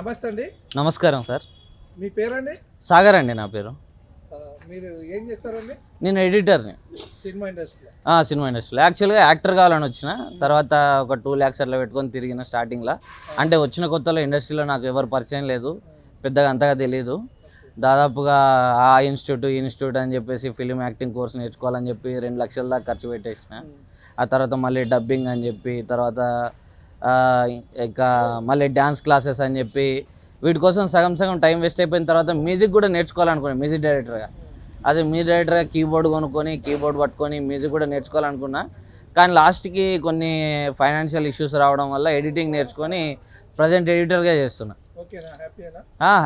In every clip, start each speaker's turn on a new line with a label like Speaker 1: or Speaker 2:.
Speaker 1: నమస్తే అండి.
Speaker 2: నమస్కారం సార్.
Speaker 1: మీ పేరండి?
Speaker 2: సాగర్ అండి నా పేరు.
Speaker 1: మీరు ఏం చేస్తారండి?
Speaker 2: నేను ఎడిటర్ని.
Speaker 1: సినిమా ఇండస్ట్రీలో.
Speaker 2: సినిమా ఇండస్ట్రీలో. యాక్చువల్గా యాక్టర్ కావాలని వచ్చిన తర్వాత ఒక టూ ల్యాక్స్ అట్లా పెట్టుకొని తిరిగిన స్టార్టింగ్లో. అంటే వచ్చిన కొత్తలో ఇండస్ట్రీలో నాకు ఎవరు పరిచయం లేదు పెద్దగా అంతగా తెలియదు దాదాపుగా ఆ ఇన్స్టిట్యూట్ ఈ ఇన్స్టిట్యూట్ అని చెప్పేసి ఫిలిం యాక్టింగ్ కోర్స్ నేర్చుకోవాలని చెప్పి రెండు లక్షల దాకా ఖర్చు పెట్టేసిన. ఆ తర్వాత మళ్ళీ డబ్బింగ్ అని చెప్పి తర్వాత ఇంకా మళ్ళీ డ్యాన్స్ క్లాసెస్ అని చెప్పి వీటి కోసం సగం సగం టైం వేస్ట్ అయిపోయిన తర్వాత మ్యూజిక్ కూడా నేర్చుకోవాలనుకున్నాను మ్యూజిక్ డైరెక్టర్గా. అదే మ్యూజిక్ డైరెక్టర్గా కీబోర్డ్ కొనుక్కొని కీబోర్డ్ పట్టుకొని మ్యూజిక్ కూడా నేర్చుకోవాలనుకున్నా కానీ లాస్ట్కి కొన్ని ఫైనాన్షియల్ ఇష్యూస్ రావడం వల్ల ఎడిటింగ్ నేర్చుకొని ప్రజెంట్ ఎడిటర్గా చేస్తున్నా.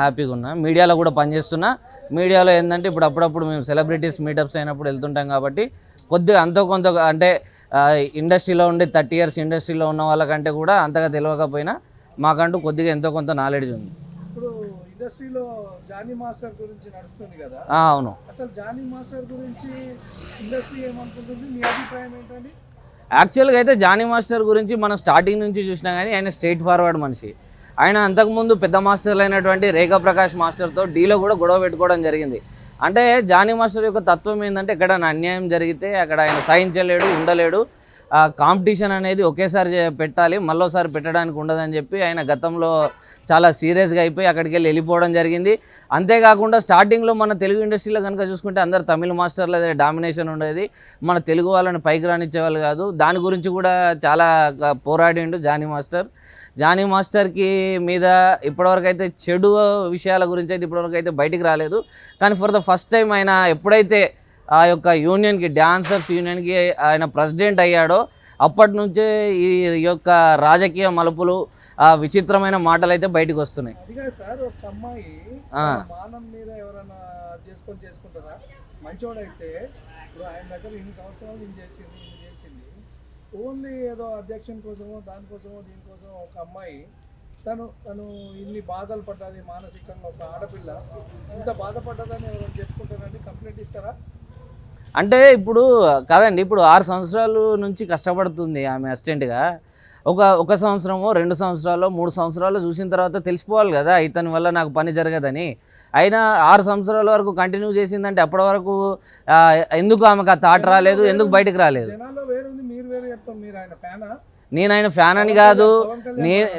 Speaker 2: హ్యాపీగా ఉన్నా. మీడియాలో కూడా పనిచేస్తున్నా మీడియాలో ఏంటంటే ఇప్పుడు అప్పుడప్పుడు మేము సెలబ్రిటీస్ మీటప్స్ అయినప్పుడు వెళ్తుంటాం కాబట్టి కొద్దిగా అంతో కొంత అంటే ఇండస్ట్రీలో ఉండి థర్టీ ఇయర్స్ ఇండస్ట్రీలో ఉన్న వాళ్ళకంటే కూడా అంతగా తెలియకపోయినా మాకంటూ కొద్దిగా ఎంతో కొంత నాలెడ్జ్ ఉంది.
Speaker 1: ఇప్పుడు ఇండస్ట్రీలో జానీ మాస్టర్ గురించి నడుస్తుంది కదా?
Speaker 2: ఆ, అవును.
Speaker 1: అసలు జానీ మాస్టర్ గురించి ఇండస్ట్రీ ఏమనుకుంటుంది? మీ అభిప్రాయం ఏంటండి?
Speaker 2: యాక్చువల్గా అయితే జానీ మాస్టర్ గురించి మనం స్టార్టింగ్ నుంచి చూసినా కానీ ఆయన స్ట్రైట్ ఫార్వర్డ్ మనిషి. ఆయన అంతకుముందు పెద్ద మాస్టర్లు అయినటువంటి రేఖా ప్రకాష్ మాస్టర్తో డీలో కూడా గొడవ పెట్టుకోవడం జరిగింది. అంటే జానీ మాస్టర్ యొక్క తత్వం ఏంటంటే ఎక్కడైనా అన్యాయం జరిగితే అక్కడ ఆయన సహించలేడు ఉండలేడు. కాంపిటీషన్ అనేది ఒకేసారి పెట్టాలి మళ్ళోసారి పెట్టడానికి ఉండదని చెప్పి ఆయన గతంలో చాలా సీరియస్గా అయిపోయి అక్కడికి వెళ్ళి వెళ్ళిపోవడం జరిగింది. అంతేకాకుండా స్టార్టింగ్లో మన తెలుగు ఇండస్ట్రీలో కనుక చూసుకుంటే అందరు తమిళ మాస్టర్లు అదే డామినేషన్ ఉండేది. మన తెలుగు వాళ్ళని పైకి రానిచ్చేవాళ్ళు కాదు. దాని గురించి కూడా చాలా పోరాడిండు జానీ మాస్టర్. జానీ మాస్టర్కి మీద ఇప్పటివరకు అయితే చెడు విషయాల గురించి అయితే ఇప్పటివరకు అయితే బయటికి రాలేదు. కానీ ఫర్ ద ఫస్ట్ టైం ఆయన ఎప్పుడైతే ఆ యొక్క యూనియన్కి డాన్సర్స్ యూనియన్కి ఆయన ప్రెసిడెంట్ అయ్యాడో అప్పటి నుంచే ఈ యొక్క రాజకీయ మలుపులు ఆ విచిత్రమైన మాటలు అయితే బయటకు వస్తున్నాయి.
Speaker 1: చేసుకుంటారా? మంచోడైతే ఇప్పుడు ఆయన దగ్గర ఇన్ని సంవత్సరాలు నేను చేసింది ఇన్ని చేసింది? ఓన్లీ ఏదో అధ్యక్షం కోసమో దానికోసమో దీనికోసం ఒక అమ్మాయి తను తను ఇన్ని బాధలు పడ్డది మానసికంగా ఒక ఆడపిల్ల. ఇంత బాధపడ్డదని ఎవరైనా చెప్పుకుంటారండి? కంప్లైంట్ ఇస్తారా?
Speaker 2: అంటే ఇప్పుడు కాదండి ఇప్పుడు ఆరు సంవత్సరాలు నుంచి కష్టపడుతుంది ఆమె అసిస్టెంట్గా. ఒక ఒక సంవత్సరమో రెండు సంవత్సరాలు మూడు సంవత్సరాలు చూసిన తర్వాత తెలిసిపోవాలి కదా ఇతని వల్ల నాకు పని జరగదని. అయినా ఆరు సంవత్సరాల వరకు కంటిన్యూ చేసిందంటే అప్పటి వరకు ఎందుకు ఆమెకు ఆ థాట్ రాలేదు ఎందుకు బయటకు రాలేదు? నేను ఆయన ఫ్యాన్ అని కాదు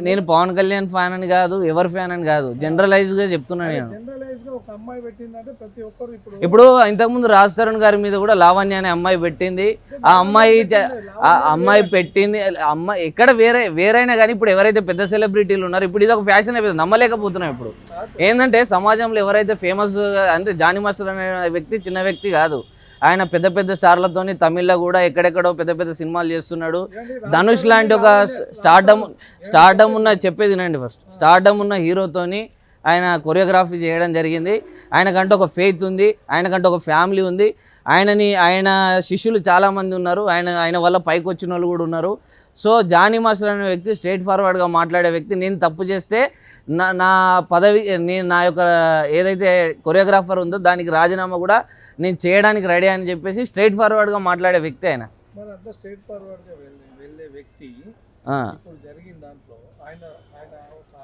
Speaker 2: నేను పవన్ కళ్యాణ్ ఫ్యాన్ అని కాదు ఎవరి ఫ్యాన్ అని కాదు జనరలైజ్గా చెప్తున్నా నేను.
Speaker 1: గా ఒక అమ్మాయి పెట్టిందంటే ప్రతి ఒక్కరు ఇప్పుడు
Speaker 2: ఇప్పుడు ఇంతకుముందు రాజ్ తరుణ్ గారి మీద కూడా లావణ్య అనే అమ్మాయి పెట్టింది. ఆ అమ్మాయి ఆ అమ్మాయి పెట్టింది. అమ్మాయి ఎక్కడ వేరే వేరైనా కానీ ఇప్పుడు ఎవరైతే పెద్ద సెలబ్రిటీలు ఉన్నారో ఇప్పుడు ఇది ఒక ఫ్యాషన్ అయిపోయింది నమ్మలేకపోతున్నాం ఇప్పుడు. ఏంటంటే సమాజంలో ఎవరైతే ఫేమస్ అంటే జానీ మాస్టర్ అనే వ్యక్తి చిన్న వ్యక్తి కాదు. ఆయన పెద్ద పెద్ద స్టార్లతోని తమిళ్ళో కూడా ఎక్కడెక్కడో పెద్ద పెద్ద సినిమాలు చేస్తున్నాడు. ధనుష్ లాంటి ఒక స్టార్డమ్ స్టార్డమ్ ఉన్న చెప్పేది వినండి ఫస్ట్ స్టార్డమ్ ఉన్న హీరోతోని ఆయన కొరియోగ్రఫీ చేయడం జరిగింది. ఆయనకంటే ఒక ఫెయిత్ ఉంది. ఆయనకంటే ఒక ఫ్యామిలీ ఉంది. ఆయనని ఆయన శిష్యులు చాలామంది ఉన్నారు. ఆయన ఆయన వల్ల పైకి వచ్చిన వాళ్ళు కూడా ఉన్నారు. సో జానీ మాస్టర్ అనే వ్యక్తి స్ట్రైట్ ఫార్వర్డ్గా మాట్లాడే వ్యక్తి. నేను తప్పు చేస్తే నా నా పదవి నేను నా యొక్క ఏదైతే కొరియోగ్రాఫర్ ఉందో దానికి రాజీనామా కూడా నేను చేయడానికి రెడీ అని చెప్పేసి స్ట్రైట్ ఫార్వర్డ్గా మాట్లాడే వ్యక్తి ఆయన.
Speaker 1: స్ట్రైట్ ఫార్వర్డ్గా వెళ్ళే వ్యక్తి జరిగిన దాంట్లో ఆయన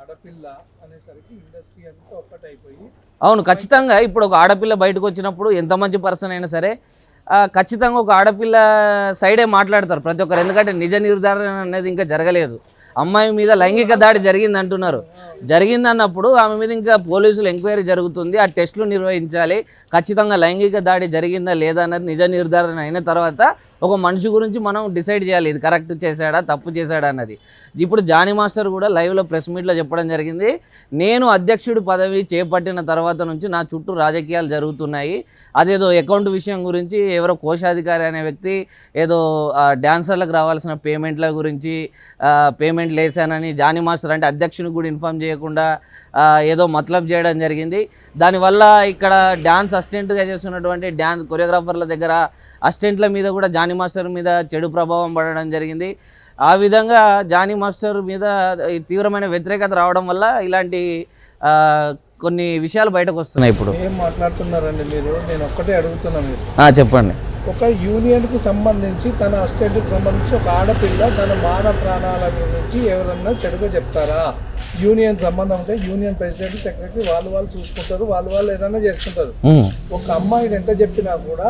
Speaker 1: ఆడపిల్ల అనేసరికి ఇండస్ట్రీ అంతా ఒక్కటైపోయి
Speaker 2: అవును ఖచ్చితంగా. ఇప్పుడు ఒక ఆడపిల్ల బయటకు వచ్చినప్పుడు ఎంత మంచి పర్సన్ అయినా సరే ఖచ్చితంగా ఒక ఆడపిల్ల సైడే మాట్లాడతారు ప్రతి ఒక్కరు. ఎందుకంటే నిజ నిర్ధారణ అనేది ఇంకా జరగలేదు. అమ్మాయి మీద లైంగిక దాడి జరిగింది అంటున్నారు. జరిగింది అన్నప్పుడు ఆమె మీద ఇంకా పోలీసులు ఎంక్వైరీ జరుగుతుంది. ఆ టెస్టులు నిర్వహించాలి. ఖచ్చితంగా లైంగిక దాడి జరిగిందా లేదా అన్నది నిజ నిర్ధారణ అయిన తర్వాత ఒక మనిషి గురించి మనం డిసైడ్ చేయాలి ఇది కరెక్ట్ చేశాడా తప్పు చేశాడా అన్నది. ఇప్పుడు జానీ మాస్టర్ కూడా లైవ్లో ప్రెస్ మీట్లో చెప్పడం జరిగింది. నేను అధ్యక్షుడి పదవి చేపట్టిన తర్వాత నుంచి నా చుట్టూ రాజకీయాలు జరుగుతున్నాయి. అదేదో అకౌంట్ విషయం గురించి ఎవరో కోశాధికారి అనే వ్యక్తి ఏదో డ్యాన్సర్లకు రావాల్సిన పేమెంట్ల గురించి పేమెంట్లు వేసానని జానీ మాస్టర్ అంటే అధ్యక్షుని కూడా ఇన్ఫామ్ చేయకుండా ఏదో మతలబ్ చేయడం జరిగింది. దానివల్ల ఇక్కడ డ్యాన్స్ అసిస్టెంట్గా చేస్తున్నటువంటి డ్యాన్స్ కొరియోగ్రాఫర్ల దగ్గర అసిస్టెంట్ల మీద కూడా జానీ మాస్టర్ మీద చెడు ప్రభావం పడడం జరిగింది. ఆ విధంగా జానీ మాస్టర్ మీద తీవ్రమైన వ్యతిరేకత రావడం వల్ల ఇలాంటి కొన్ని విషయాలు బయటకు వస్తున్నాయి ఇప్పుడు.
Speaker 1: ఏం మాట్లాడుతున్నారండి మీరు? నేను ఒక్కటే అడుగుతున్నా మీరు.
Speaker 2: చెప్పండి.
Speaker 1: ఒక యూనియన్కు సంబంధించి తన అసిస్టెంట్కి సంబంధించి ఒక ఆడపిల్ల తన మాన ప్రాణాల నుంచి ఎవరన్నా చెడుగా చెప్తారా? యూనియన్ సంబంధం ఉంటే యూనియన్ ప్రెసిడెంట్ సెక్రటరీ వాళ్ళు వాళ్ళు చూసుకుంటారు వాళ్ళు వాళ్ళు ఏదైనా చేసుకుంటారు. ఒక అమ్మాయిని ఎంత చెప్పినా కూడా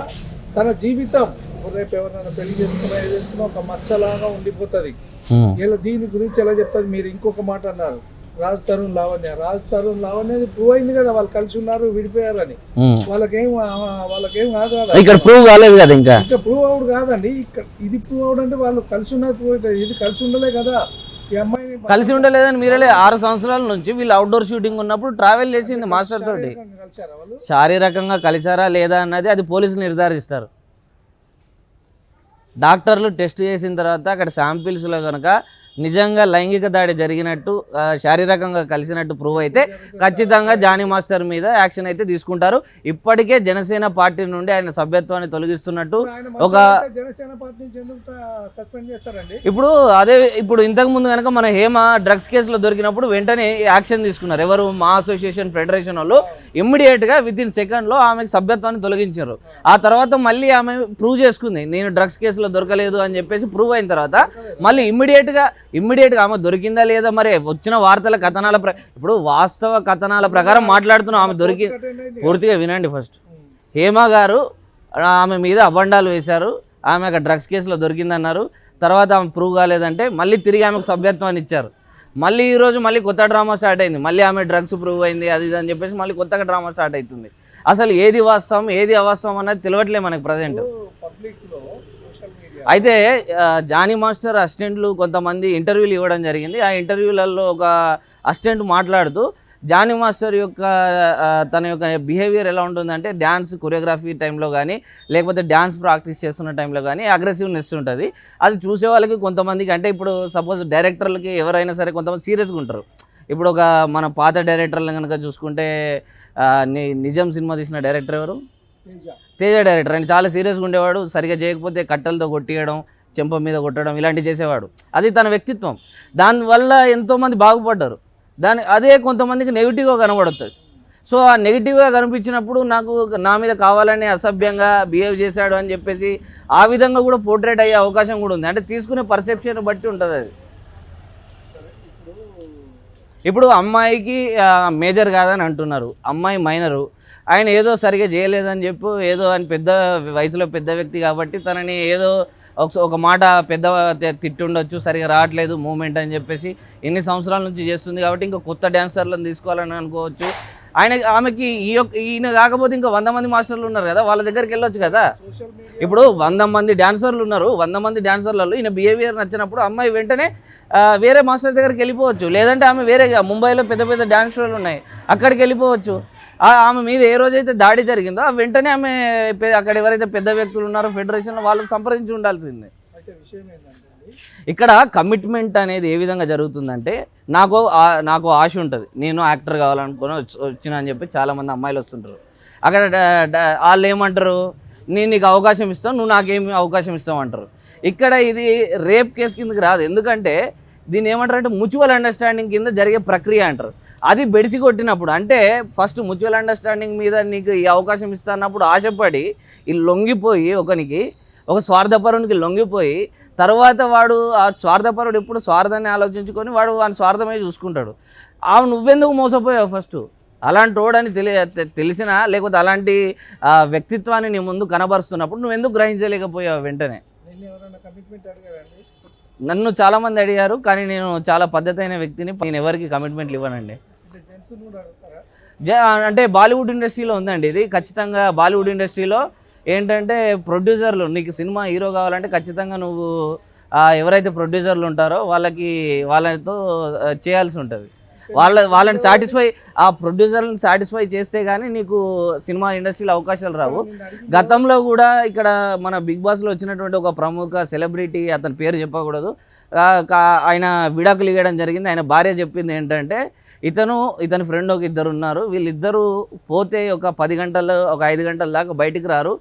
Speaker 1: తన జీవితం రేపు ఎవరైనా పెళ్ళి చేసుకున్నా ఏది చేసుకున్నా ఒక మచ్చలాగా ఉండిపోతుంది. ఇలా దీని గురించి ఎలా చెప్తుంది మీరు ఇంకొక మాట అన్నారు. రాజ్ తరుణ్ లావణ్య రాజ్ తరుణ్ లావణ్య ప్రూవ్ అయింది కదా వాళ్ళు కలిసి ఉన్నారు విడిపోయారని.
Speaker 2: ఉమ్.
Speaker 1: వాళ్ళకేం వాళ్ళకేం కాదు కదా.
Speaker 2: ఇక్కడ ప్రూవ్ కాలేదు కదా ఇంకా?
Speaker 1: ఇంకా ప్రూవ్ అవుడు కాదండి. ఇక్కడ ఇది ప్రూవ్ అవుడు అంటే వాళ్ళు కలిసి ఉన్నది ప్రూవ్ అవుతుంది ఇది కలిసి ఉండలే కదా. ఈ అమ్మాయిని
Speaker 2: కలిసి ఉండలేదని మీరే ఆరు సంవత్సరాల నుంచి వీళ్ళు అవుట్డోర్ షూటింగ్ ఉన్నప్పుడు ట్రావెల్ చేసింది మాస్టర్ తోటి
Speaker 1: శారీరకంగా కలిసారా వాళ్ళు?
Speaker 2: శారీరకంగా కలిసారా లేదా అన్నది అది పోలీసులు నిర్ధారిస్తారు. డాక్టర్లు టెస్ట్ చేసిన తర్వాత అక్కడ శాంపిల్స్లో కనుక నిజంగా లైంగిక దాడి జరిగినట్టు శారీరకంగా కలిసినట్టు ప్రూవ్ అయితే ఖచ్చితంగా జానీ మాస్టర్ మీద యాక్షన్ అయితే తీసుకుంటారు. ఇప్పటికే జనసేన పార్టీ నుండి ఆయన సభ్యత్వాన్ని తొలగిస్తున్నట్టు ఒక
Speaker 1: మంచిగా జనసేన పార్టీ నుంచి ఎందుకు సస్పెండ్ చేస్తారండి?
Speaker 2: ఇప్పుడు అదే ఇప్పుడు ఇంతకు ముందు కనుక మన హేమ డ్రగ్స్ కేసులో దొరికినప్పుడు వెంటనే యాక్షన్ తీసుకున్నారు. ఎవరు మా అసోసియేషన్ ఫెడరేషన్ వాళ్ళు ఇమ్మీడియట్గా విత్ ఇన్ సెకండ్లో ఆమెకు సభ్యత్వాన్ని తొలగించారు. ఆ తర్వాత మళ్ళీ ఆమె ప్రూవ్ చేసుకుంది. నేను డ్రగ్స్ కేసులో దొరకలేదు అని చెప్పేసి ప్రూవ్ అయిన తర్వాత మళ్ళీ ఇమ్మీడియట్ ఇమ్మీడియట్గా ఆమె దొరికిందా లేదా మరి? వచ్చిన వార్తల కథనాల ప్ర ఇప్పుడు వాస్తవ కథనాల ప్రకారం మాట్లాడుతున్నాం. ఆమె దొరికి పూర్తిగా వినండి ఫస్ట్. హేమ గారు ఆమె మీద అబండాలు వేశారు. ఆమె అక్కడ డ్రగ్స్ కేసులో దొరికిందన్నారు. తర్వాత ఆమె ప్రూవ్ కాలేదంటే మళ్ళీ తిరిగి ఆమెకు సభ్యత్వాన్ని ఇచ్చారు. మళ్ళీ ఈరోజు మళ్ళీ కొత్త డ్రామా స్టార్ట్ అయింది. మళ్ళీ ఆమె డ్రగ్స్ ప్రూవ్ అయింది అది ఇది అని చెప్పేసి మళ్ళీ కొత్తగా డ్రామా స్టార్ట్ అవుతుంది. అసలు ఏది వాస్తవం ఏది అవాస్తవం అన్నది తెలియట్లే మనకి ప్రజెంట్. అయితే జానీ మాస్టర్ అసిస్టెంట్లు కొంతమంది ఇంటర్వ్యూలు ఇవ్వడం జరిగింది. ఆ ఇంటర్వ్యూలలో ఒక అసిస్టెంట్ మాట్లాడుతూ జానీ మాస్టర్ యొక్క తన యొక్క బిహేవియర్ ఎలా ఉంటుందంటే డ్యాన్స్ కొరియోగ్రఫీ టైంలో కానీ లేకపోతే డ్యాన్స్ ప్రాక్టీస్ చేస్తున్న టైంలో కానీ అగ్రెసివ్నెస్ ఉంటుంది. అది చూసే వాళ్ళకి కొంతమందికి అంటే ఇప్పుడు సపోజ్ డైరెక్టర్లకి ఎవరైనా సరే కొంతమంది సీరియస్గా ఉంటారు. ఇప్పుడు ఒక మన పాత డైరెక్టర్లు కనుక చూసుకుంటే ని- నిజం సినిమా తీసిన డైరెక్టర్ ఎవరు? తేజ. డైరెక్టర్. ఆయన చాలా సీరియస్గా ఉండేవాడు సరిగా చేయకపోతే కట్టెలతో కొట్టియడం చెంప మీద కొట్టడం ఇలాంటివి చేసేవాడు. అది తన వ్యక్తిత్వం. దానివల్ల ఎంతోమంది బాగుపడ్డారు. దాని అదే కొంతమందికి నెగిటివ్గా కనబడుతుంది సో ఆ నెగిటివ్గా కనిపించినప్పుడు నాకు నా మీద కావాలని అసభ్యంగా బిహేవ్ చేశాడు అని చెప్పేసి ఆ విధంగా కూడా పోర్ట్రేట్ అయ్యే అవకాశం కూడా ఉంది. అంటే తీసుకునే పర్సెప్షన్ బట్టి ఉంటుంది అది. ఇప్పుడు అమ్మాయికి మేజర్ కాదని అంటున్నారు. అమ్మాయి మైనరు ఆయన ఏదో సరిగా చేయలేదని చెప్పు ఏదో ఆయన పెద్ద వయసులో పెద్ద వ్యక్తి కాబట్టి తనని ఏదో ఒక ఒక మాట పెద్ద తిట్టుండొచ్చు సరిగా రావట్లేదు మూమెంట్ అని చెప్పేసి ఎన్ని సంవత్సరాల నుంచి చేస్తుంది కాబట్టి ఇంకా కొత్త డ్యాన్సర్లను తీసుకోవాలని అనుకోవచ్చు. ఆయన ఆమెకి ఈ యొక్క ఈయన కాకపోతే ఇంకా వంద మంది మాస్టర్లు ఉన్నారు కదా వాళ్ళ దగ్గరికి వెళ్ళొచ్చు కదా. ఇప్పుడు వంద మంది డాన్సర్లు ఉన్నారు వంద మంది డాన్సర్లలో ఈయన బిహేవియర్ నచ్చినప్పుడు అమ్మాయి వెంటనే వేరే మాస్టర్ దగ్గరికి వెళ్ళిపోవచ్చు. లేదంటే ఆమె వేరే ముంబైలో పెద్ద పెద్ద డాన్స్ షోలు ఉన్నాయి అక్కడికి వెళ్ళిపోవచ్చు. ఆమె మీద ఏ రోజైతే దాడి జరిగిందో ఆ వెంటనే ఆమె అక్కడ ఎవరైతే పెద్ద వ్యక్తులు ఉన్నారో ఫెడరేషన్లో వాళ్ళకి సంప్రదించి ఉండాల్సిందే. ఇక్కడ కమిట్మెంట్ అనేది ఏ విధంగా జరుగుతుందంటే నాకు నాకు ఆశ ఉంటుంది. నేను యాక్టర్ కావాలనుకుని వచ్చి- వచ్చిన అని చెప్పి చాలామంది అమ్మాయిలు వస్తుంటారు. అక్కడ వాళ్ళు ఏమంటారు నేను నీకు అవకాశం ఇస్తాను నువ్వు నాకేమి అవకాశం ఇస్తావు అంటారు ఇక్కడ ఇది రేప్ కేసు కిందకి రాదు. ఎందుకంటే దీన్ని ఏమంటారు అంటే ముచువల్ అండర్స్టాండింగ్ కింద జరిగే ప్రక్రియ అంటారు. అది బెడిసి కొట్టినప్పుడు అంటే ఫస్ట్ మ్యూచువల్ అండర్స్టాండింగ్ మీద నీకు ఈ అవకాశం ఇస్తానప్పుడు ఆశపడి ఈ లొంగిపోయి ఒకనికి ఒక స్వార్థపరునికి లొంగిపోయి తర్వాత వాడు ఆ స్వార్థపరుడు ఎప్పుడు స్వార్థాన్ని ఆలోచించుకొని వాడు వాని స్వార్థమే చూసుకుంటాడు. ఆ నువ్వెందుకు మోసపోయావు ఫస్ట్? అలాంటి వాడని తెలి తెలిసినా లేకపోతే అలాంటి వ్యక్తిత్వాన్ని నీ ముందు కనబరుస్తున్నప్పుడు నువ్వు ఎందుకు గ్రహించలేకపోయావు వెంటనే?
Speaker 1: కమిట్మెంట్
Speaker 2: నన్ను చాలామంది అడిగారు కానీ నేను చాలా పద్ధతైన వ్యక్తిని నేను ఎవరికి కమిట్మెంట్లు ఇవ్వనండి.
Speaker 1: అంటే
Speaker 2: జ- అంటే బాలీవుడ్ ఇండస్ట్రీలో ఉందండి ఇది. ఖచ్చితంగా బాలీవుడ్ ఇండస్ట్రీలో ఏంటంటే ప్రొడ్యూసర్లు నీకు సినిమా హీరో కావాలంటే ఖచ్చితంగా నువ్వు ఎవరైతే ప్రొడ్యూసర్లు ఉంటారో వాళ్ళకి వాళ్ళతో చేయాల్సి ఉంటుంది. వాళ్ళ వాళ్ళని సాటిస్ఫై ఆ ప్రొడ్యూసర్ని సాటిస్ఫై చేస్తే కానీ నీకు సినిమా ఇండస్ట్రీలో అవకాశాలు రావు. గతంలో కూడా ఇక్కడ మన బిగ్ బాస్లో వచ్చినటువంటి ఒక ప్రముఖ సెలబ్రిటీ అతని పేరు చెప్పకూడదు. ఆయన విడాకులు ఇవ్వడం జరిగింది. ఆయన భార్య చెప్పింది ఏంటంటే ఇతను ఇతని ఫ్రెండ్ ఒక ఇద్దరు ఉన్నారు. వీళ్ళిద్దరూ పోతే ఒక పది గంటలు ఒక ఐదు గంటల దాకా బయటికి రారు.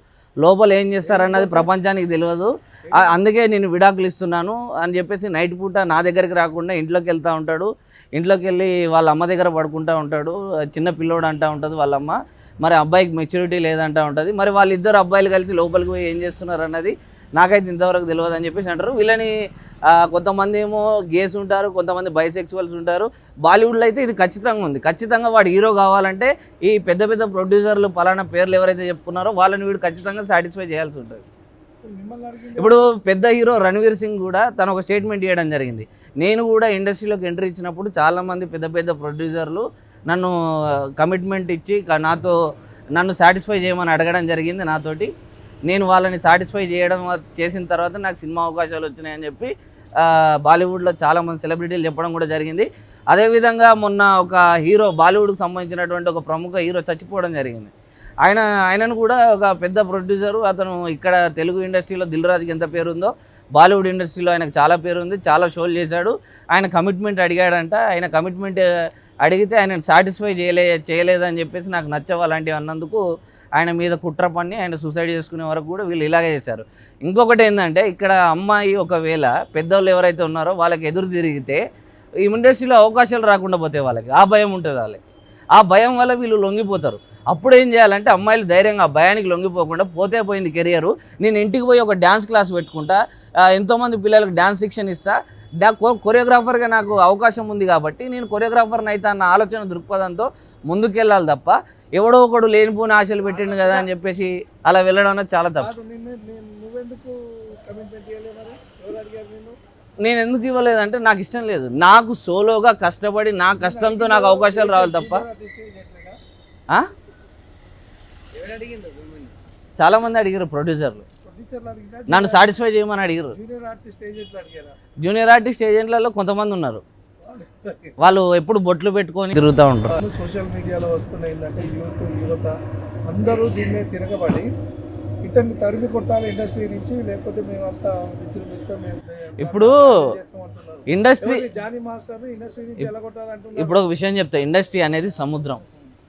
Speaker 2: లోపల ఏం చేస్తారన్నది ప్రపంచానికి తెలియదు. అందుకే నేను విడాకులు ఇస్తున్నాను అని చెప్పేసి నైట్ పూట నా దగ్గరికి రాకుండా ఇంట్లోకి వెళ్తూ ఉంటాడు. ఇంట్లోకి వెళ్ళి వాళ్ళ అమ్మ దగ్గర పడుకుంటూ ఉంటాడు. చిన్న పిల్లోడు అంటూ ఉంటుంది వాళ్ళమ్మ. మరి అబ్బాయికి మెచ్యూరిటీ లేదంటా ఉంటుంది. మరి వాళ్ళిద్దరు అబ్బాయిలు కలిసి లోపలికి పోయి ఏం చేస్తున్నారు అన్నది నాకైతే ఇంతవరకు తెలియదు అని చెప్పేసి అంటారు. వీళ్ళని కొంతమంది ఏమో గేస్ ఉంటారు కొంతమంది బైసెక్చువల్స్ ఉంటారు. బాలీవుడ్లో అయితే ఇది ఖచ్చితంగా ఉంది. ఖచ్చితంగా వాడు హీరో కావాలంటే ఈ పెద్ద పెద్ద ప్రొడ్యూసర్లు పలానా పేర్లు ఎవరైతే చెప్పుకున్నారో వాళ్ళని వీడు ఖచ్చితంగా సాటిస్ఫై చేయాల్సి ఉంటుంది. ఇప్పుడు పెద్ద హీరో రణవీర్ సింగ్ కూడా తను ఒక స్టేట్మెంట్ ఇవ్వడం జరిగింది. నేను కూడా ఇండస్ట్రీలోకి ఎంట్రీ ఇచ్చినప్పుడు చాలామంది పెద్ద పెద్ద ప్రొడ్యూసర్లు నన్ను కమిట్మెంట్ ఇచ్చి నాతో నన్ను సాటిస్ఫై చేయమని అడగడం జరిగింది నాతోటి. నేను వాళ్ళని సాటిస్ఫై చేయడం చేసిన తర్వాత నాకు సినిమా అవకాశాలు వచ్చినాయని చెప్పి బాలీవుడ్లో చాలామంది సెలబ్రిటీలు చెప్పడం కూడా జరిగింది. అదేవిధంగా మొన్న ఒక హీరో బాలీవుడ్కి సంబంధించినటువంటి ఒక ప్రముఖ హీరో చచ్చిపోవడం జరిగింది. ఆయన ఆయనను కూడా ఒక పెద్ద ప్రొడ్యూసరు అతను ఇక్కడ తెలుగు ఇండస్ట్రీలో దిల్రాజుకి ఎంత పేరు ఉందో బాలీవుడ్ ఇండస్ట్రీలో ఆయనకు చాలా పేరు ఉంది చాలా షోలు చేశాడు. ఆయన కమిట్మెంట్ అడిగాడంట ఆయన కమిట్మెంట్ అడిగితే ఆయన సాటిస్ఫై చేయలే చేయలేదని చెప్పేసి నాకు నచ్చవు అలాంటివి అన్నందుకు ఆయన మీద కుట్ర పన్ని ఆయన సూసైడ్ చేసుకునే వరకు కూడా వీళ్ళు ఇలాగే చేశారు. ఇంకొకటి ఏంటంటే ఇక్కడ అమ్మాయి ఒకవేళ పెద్దవాళ్ళు ఎవరైతే ఉన్నారో వాళ్ళకి ఎదురు తిరిగితే ఈ ఇండస్ట్రీలో అవకాశాలు రాకుండా పోతాయి వాళ్ళకి ఆ భయం ఉంటుంది వాళ్ళకి. ఆ భయం వల్ల వీళ్ళు లొంగిపోతారు. అప్పుడు ఏం చేయాలంటే అమ్మాయిలు ధైర్యంగా ఆ భయానికి లొంగిపోకుండా పోతే పోయింది కెరియర్ నేను ఇంటికి పోయి ఒక డ్యాన్స్ క్లాస్ పెట్టుకుంటా ఎంతోమంది పిల్లలకు డ్యాన్స్ శిక్షణ ఇస్తా కొరియోగ్రాఫర్గా నాకు అవకాశం ఉంది కాబట్టి నేను కొరియోగ్రాఫర్ని అయితే అన్న ఆలోచన దృక్పథంతో ముందుకెళ్ళాలి తప్ప ఎవడో ఒకడు లేనిపోని ఆశలు పెట్టిండు కదా అని చెప్పేసి అలా వెళ్ళడం అనేది చాలా తప్పు.
Speaker 1: నేను
Speaker 2: ఎందుకు ఇవ్వలేదంటే నాకు ఇష్టం లేదు. నాకు సోలోగా కష్టపడి నా కష్టంతో నాకు అవకాశాలు రావాలి తప్ప.
Speaker 1: ఆర్టిస్ట్ చేయట్లేదా
Speaker 2: ఆ? చాలా మంది అడిగారు ప్రొడ్యూసర్లు నన్ను సాటిస్ఫై చేయమని అడిగారు?
Speaker 1: జూనియర్ ఆర్టిస్ట్
Speaker 2: ఏజెంట్లలో కొంతమంది ఉన్నారు. వాళ్ళు ఎప్పుడు బొట్లు పెట్టుకొని తిరుగుతూ ఉంటారు
Speaker 1: సోషల్ మీడియాలో వస్తున్న ఏంటంటే యూత్ యువత అందరూ దీని మీద తిరగబడి ఇతన్ని తరిమి కొట్టాలి ఇండస్ట్రీ నుంచి లేకపోతే మేమంతా
Speaker 2: ఇప్పుడు ఇండస్ట్రీ
Speaker 1: జానీ మాస్టర్ ఇండస్ట్రీ నుంచి ఎలగొట్టాలంటున్నారు?
Speaker 2: ఇప్పుడు ఒక విషయం చెప్తా ఇండస్ట్రీ అనేది సముద్రం.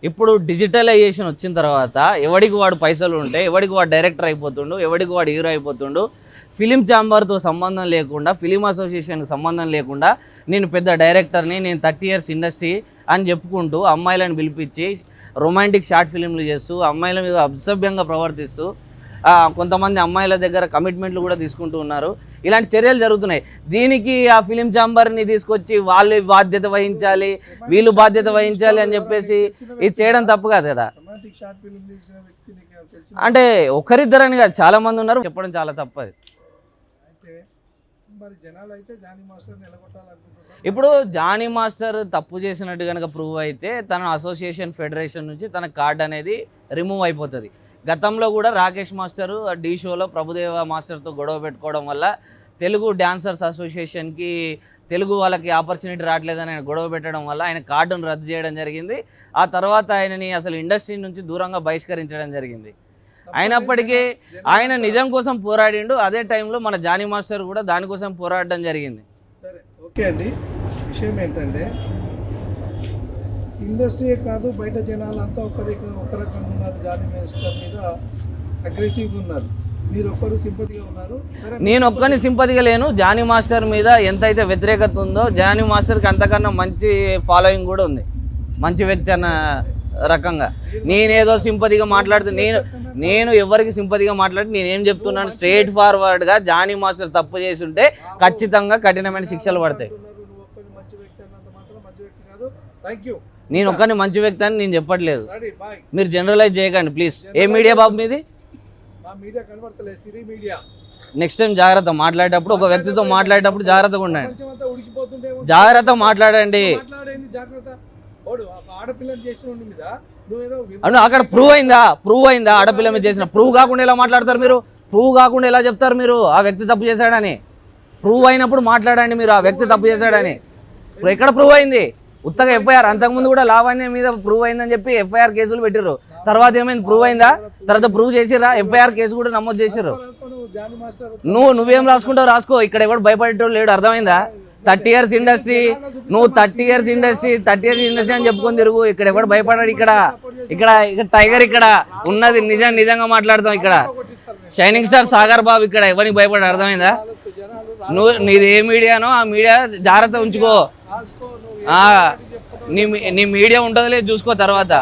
Speaker 2: ఇప్పుడు డిజిటలైజేషన్ వచ్చిన తర్వాత ఎవడికి వాడు పైసలు ఉంటే ఎవడికి వాడు డైరెక్టర్ అయిపోతుండు ఎవడికి వాడు హీరో అయిపోతుండు ఫిలిం ఛాంబర్తో సంబంధం లేకుండా ఫిలిం అసోసియేషన్కి సంబంధం లేకుండా నేను పెద్ద డైరెక్టర్ని నేను థర్టీ ఇయర్స్ ఇండస్ట్రీ అని చెప్పుకుంటూ అమ్మాయిలను పిలిపించి రొమాంటిక్ షార్ట్ ఫిలింలు చేస్తూ అమ్మాయిల మీద అసభ్యంగా ప్రవర్తిస్తూ కొంతమంది అమ్మాయిల దగ్గర కమిట్మెంట్లు కూడా తీసుకుంటూ ఉన్నారు. ఇలాంటి చర్యలు జరుగుతున్నాయి. దీనికి ఆ ఫిలిం ఛాంబర్ని తీసుకొచ్చి వాళ్ళు బాధ్యత వహించాలి వీళ్ళు బాధ్యత వహించాలి అని చెప్పేసి ఇది చేయడం తప్పు కాదు కదా.
Speaker 1: ఫిల్మ్
Speaker 2: అంటే ఒకరిద్దరని కాదు చాలా మంది ఉన్నారు. చెప్పడం చాలా తప్పు అది.
Speaker 1: జనాలు అయితే
Speaker 2: ఇప్పుడు జానీ మాస్టర్ తప్పు చేసినట్టు కనుక ప్రూవ్ అయితే తన అసోసియేషన్ ఫెడరేషన్ నుంచి తన కార్డ్ అనేది రిమూవ్ అయిపోతుంది. గతంలో కూడా రాకేష్ మాస్టర్ డి షోలో ప్రభుదేవ మాస్టర్తో గొడవ పెట్టుకోవడం వల్ల తెలుగు డాన్సర్స్ అసోసియేషన్కి తెలుగు వాళ్ళకి ఆపర్చునిటీ రావట్లేదని ఆయన గొడవ పెట్టడం వల్ల ఆయన కార్డును రద్దు చేయడం జరిగింది. ఆ తర్వాత ఆయనని అసలు ఇండస్ట్రీ నుంచి దూరంగా బహిష్కరించడం జరిగింది. అయినప్పటికీ ఆయన నిజం కోసం పోరాడిండు. అదే టైంలో మన జానీ మాస్టర్ కూడా దానికోసం పోరాడడం జరిగింది.
Speaker 1: సరే ఓకే అండి. విషయం ఏంటంటే ఇండస్ట్రీయే కాదు బయట జనాలు అంతా ఒకరి ఒక రకంగా ఉన్నారు. జానీ మాస్టర్ మీద అగ్రెసివ్గా ఉన్నారు. మీరు ఒక్కరు సింపతిగా ఉన్నారు.
Speaker 2: నేను ఒక్కని సింపతిగా లేను. జానీ మాస్టర్ మీద ఎంతైతే వ్యతిరేకత ఉందో జానీ మాస్టర్కి అంతకన్నా మంచి ఫాలోయింగ్ కూడా ఉంది. మంచి వ్యక్తి అన్న రకంగా. నేనేదో సింపతిగా మాట్లాడుతూ నేను నేను ఎవరికి సింపతిగా మాట్లాడి నేనేం చెప్తున్నాను? స్ట్రేట్ ఫార్వర్డ్గా జానీ మాస్టర్ తప్పు చేసి ఉంటే ఖచ్చితంగా కఠినమైన శిక్షలు పడతాయి.
Speaker 1: థ్యాంక్ యూ
Speaker 2: నేను ఒక్కని మంచి వ్యక్తి అని నేను చెప్పట్లేదు. మీరు జనరలైజ్ చేయకండి ప్లీజ్ ఏ మీడియా బాబు మీది? నెక్స్ట్ టైం జాగ్రత్త మాట్లాడేటప్పుడు ఒక వ్యక్తితో మాట్లాడేటప్పుడు జాగ్రత్తగా ఉండండి. జాగ్రత్త మాట్లాడండి. అవును అక్కడ ప్రూవ్ అయిందా? ప్రూవ్ అయిందా? ఆడపిల్ల మీద చేసిన ప్రూవ్ కాకుండా ఎలా మాట్లాడతారు మీరు? ప్రూవ్ కాకుండా ఎలా చెప్తారు మీరు? ఆ వ్యక్తి తప్పు చేశాడని. ప్రూవ్ అయినప్పుడు మాట్లాడండి మీరు ఆ వ్యక్తి తప్పు చేశాడని. ఎక్కడ ప్రూవ్ అయింది? ఉత్తగా ఎఫ్ఐఆర్ అంతకుముందు కూడా లావాణ్యం మీద ప్రూవ్ అయిందని చెప్పి ఎఫ్ఐఆర్ కేసులు పెట్టిర్రు. తర్వాత ఏమైంది? ప్రూవ్ అయిందా? తర్వాత ప్రూవ్ చేసిరా ఎఫ్ఐఆర్ కేసు కూడా నమోదు చేసిర్రు.
Speaker 1: నువ్వు
Speaker 2: నువ్వు నువ్వేం రాసుకుంటావు? రాసుకో. ఇక్కడ ఎవడు భయపడేటోడు లేడు. అర్థమైందా? Thirty years industry. నువ్వు thirty years industry thirty years industry అని చెప్పుకొని తిరుగు. ఇక్కడ ఎవడు భయపడాడు ఇక్కడ. ఇక్కడ ఇక్కడ టైగర్ ఇక్కడ ఉన్నది. నిజం నిజంగా మాట్లాడతాం ఇక్కడ. షైనింగ్ స్టార్ సాగర్ బాబు ఇక్కడ. ఎవరికి భయపడాడు? అర్థమైందా? నువ్వు నీది ఏ మీడియానో ఆ మీడియా జాగ్రత్త ఉంచుకో. నీ నీ మీడియా ఉంటుందిలే చూసుకో తర్వాత.